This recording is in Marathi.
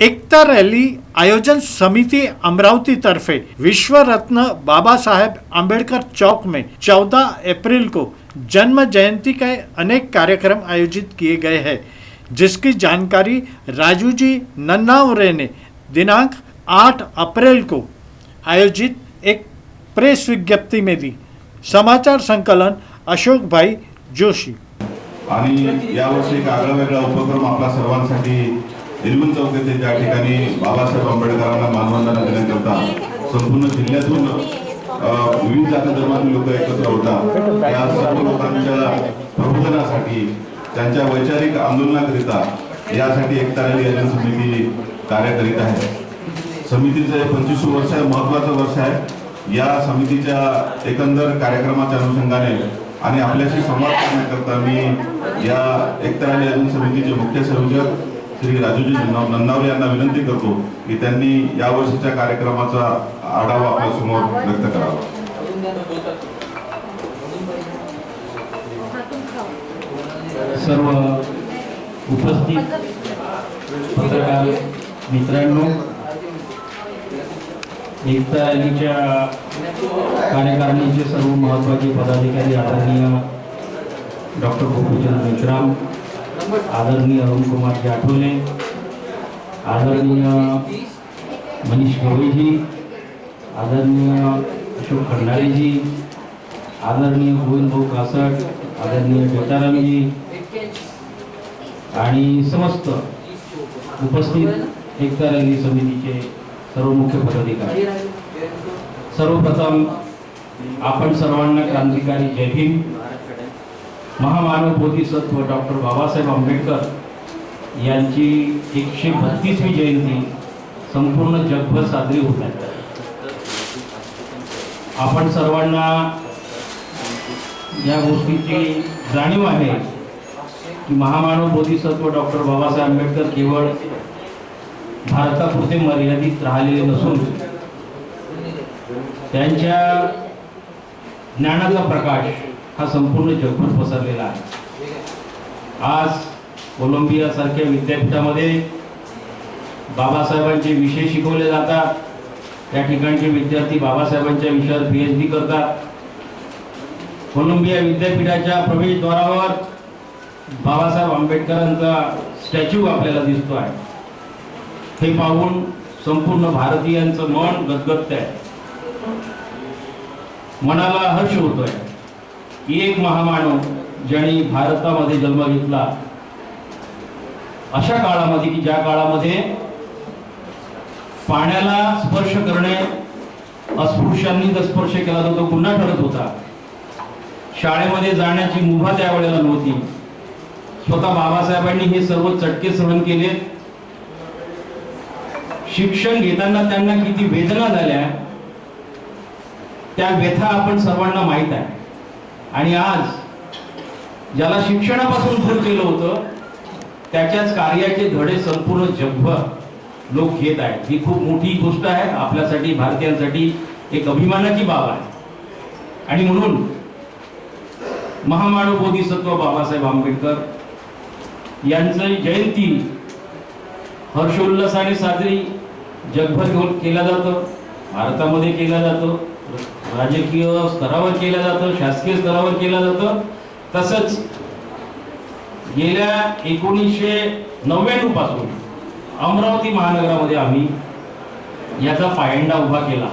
एकता रॅली आयोजन समिति अमरावती तरफे विश्व रत्न बाबा साहेब आम्बेडकर चौक में 14 अप्रैल को जन्म जयंती के अनेक कार्यक्रम आयोजित किए गए हैं, जिसकी जानकारी राजू जी नन्नावरे ने दिनांक 8 अप्रैल को आयोजित एक प्रेस विज्ञप्ति में दी। समाचार संकलन अशोक भाई जोशी। आणि यावर्षी एक आगळा वेगळा उपक्रम आपला सर्वांसाठी निर्मल चौक येथे त्या ठिकाणी बाबासाहेब आंबेडकरांना मानवंदना देण्याकरता संपूर्ण जिल्ह्यातून विविध जाती धर्मातील लोक एकत्र होतात या सर्व लोकांच्या प्रबोधनासाठी त्यांच्या वैचारिक आंदोलनाकरिता यासाठी एकता रॅली समिती कार्य करीत आहे. समितीचं हे पंचवीस वर्ष आहे महत्वाचं वर्ष आहे. या समितीच्या एकंदर कार्यक्रमाच्या अनुषंगाने आणि आपल्याशी संवाद करण्याकरता मी या एकता रॅली समितीचे मुख्य संयोजक श्री राजूजी नन्नावरे यांना विनंती करतो की त्यांनी या वर्षीच्या कार्यक्रमाचा आढावा आपल्यासमोर व्यक्त करावा. सर्व उपस्थित पत्रकार मित्रांनो एकता रॅलीच्या कार्यकारिणीचे सर्व महत्त्वाचे पदाधिकारी आदरणीय डॉक्टर गोपीचंद मेश्राम आदरणीय अरुण कुमार जाठोले आदरणीय मनीष गवईजी आदरणीय अशोक खंडारेजी आदरणीय गोविंदभाऊ कासट आदरणीय जतारामजी आणि समस्त उपस्थित एकता रॅली समितीचे सर्व मुख्य पदाधिकारी. सर्वप्रथम आपण सर्वांना क्रांतिकारी जय भीम. महामानव बोधिसत्व डॉक्टर बाबासाहेब आंबेडकर यांची एकशे बत्तीसवी जयंती संपूर्ण जगभर साजरी होत आहे. आपण सर्वांना या गोष्टीची जाणीव आहे की महामानव बोधिसत्व डॉक्टर बाबासाहेब आंबेडकर केवळ भारतापुरते मर्यादित राहिलेले नसून त्यांच्या ज्ञानाचा प्रकाश हा संपूर्ण जगभर पसरलेला आहे. आज कोलंबिया सारख्या विद्यापीठामध्ये बाबासाहेबांचे विषय शिकवले जातात. त्या ठिकाणचे विद्यार्थी बाबासाहेबांच्या विषयावर पी एच डी करतात. कोलंबिया विद्यापीठाच्या प्रवेशद्वारावर बाबासाहेब आंबेडकरांचा स्टॅच्यू आपल्याला दिसतो आहे. हे पाहून संपूर्ण भारतीयांचं मन गदगदत आहे मनाला हर्ष होतोय. एक महामानव ज्याने भारतामध्ये जन्म घेतला. अशा काळामध्ये की ज्या काळामध्ये पाण्याला स्पर्श करणे अस्पृश्यांनी जर स्पर्श केला तर तो गुन्हा ठरत होता. शाळेमध्ये जाण्याची मुभा त्यावेळेला नव्हती. स्वतः बाबासाहेबांनी हे सर्व चटके सहन केले. शिक्षण घेताना त्यांना किती वेदना झाल्या त्या व्यथा आपण सर्वांना माहीत आहे. आणि आज ज्याला शिक्षणापासून दूर केलं होतं त्याच्याच कार्याचे धडे संपूर्ण जगभर लोक घेत आहेत. ही खूप मोठी गोष्ट आहे. आपल्यासाठी भारतीयांसाठी एक अभिमानाची बाब आहे. आणि म्हणून महामानव बोधिसत्व बाबासाहेब आंबेडकर यांचं जयंती हर्षोल्लासाने साजरी जगभर घेऊन केला जातो. भारतामध्ये केला जातो. राजकीय स्तरावर केलं जातं शासकीय स्तरावर केलं जातं. तसंच गेल्या एकोणीसशे नव्याण्णवपासून अमरावती महानगरामध्ये आम्ही याचा पायंडा उभा केला.